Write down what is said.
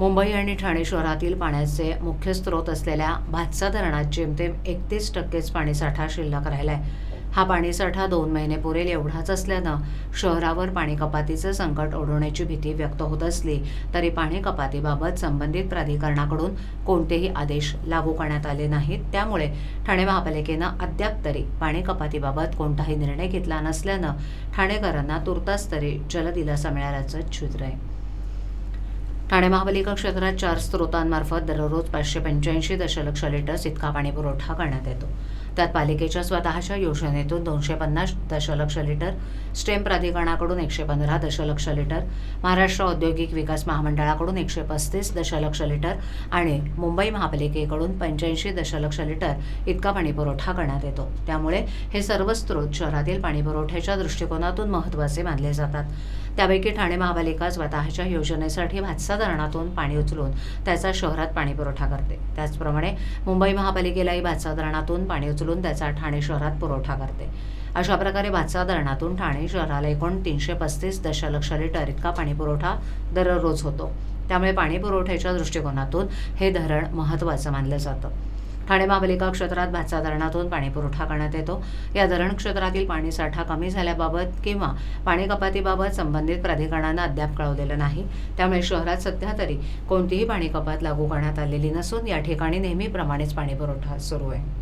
मुंबई आणि ठाणे शहरातील पाण्याचे मुख्य स्रोत असलेल्या भातसा धरणात जेमतेम एकतीस टक्केच पाणीसाठा शिल्लक राहिलाय. हा पाणीसाठा दोन महिने पुरेल एवढाच असल्यानं शहरावर पाणी कपातीचं संकट ओढवण्याची भीती व्यक्त होत असली तरी पाणी कपातीबाबत संबंधित प्राधिकरणाकडून कोणतेही आदेश लागू करण्यात आले नाहीत. त्यामुळे ठाणे महापालिकेनं अद्याप तरी पाणी कपातीबाबत कोणताही निर्णय घेतला नसल्यानं ठाणेकरांना तुर्तास तरी जलदिलासा मिळाल्याचं चित्र आहे. ठाणे महापालिका क्षेत्रात चार स्रोतांमार्फत दररोज पाचशे पंच्याऐंशी दशलक्ष लिटर्स इतका पाणीपुरवठा करण्यात येतो. त्यात पालिकेच्या स्वतःच्या योजनेतून दोनशे पन्नास दशलक्ष लिटर स्टेम प्राधिकरणाकडून एकशे पंधरा दशलक्ष लिटर महाराष्ट्र औद्योगिक विकास महामंडळाकडून एकशे पस्तीस दशलक्ष लिटर आणि मुंबई महापालिकेकडून पंच्याऐंशी दशलक्ष लिटर इतका पाणीपुरवठा करण्यात येतो. त्यामुळे हे सर्व स्रोत शहरातील पाणीपुरवठ्याच्या दृष्टिकोनातून महत्त्वाचे मानले जातात. त्यापैकी ठाणे महापालिका स्वतःच्या योजनेसाठी भातसा धरणातून पाणी उचलून त्याचा शहरात पाणीपुरवठा करते. त्याचप्रमाणे मुंबई महापालिकेलाही भातसा धरणातून पाणी उचलून त्याचा ठाणे शहरात पुरवठा करते. अशा प्रकारे भातसा धरणातून ठाणे शहराला एकूण तीनशे पस्तीस दशलक्ष लिटर इतका पाणीपुरवठा दररोज होतो. त्यामुळे पाणीपुरवठ्याच्या दृष्टिकोनातून हे धरण महत्त्वाचं मानलं जातं. ठाणे महापालिका क्षेत्रात भातसा धरणातून पाणीपुरवठा करण्यात येतो. या धरण क्षेत्रातील पाणीसाठा कमी झाल्याबाबत किंवा पाणी कपातीबाबत संबंधित प्राधिकरणानं अद्याप कळवलेलं नाही. त्यामुळे शहरात सध्या तरी कोणतीही पाणी कपात लागू करण्यात आलेली नसून या ठिकाणी नेहमीप्रमाणेच पाणीपुरवठा सुरू आहे.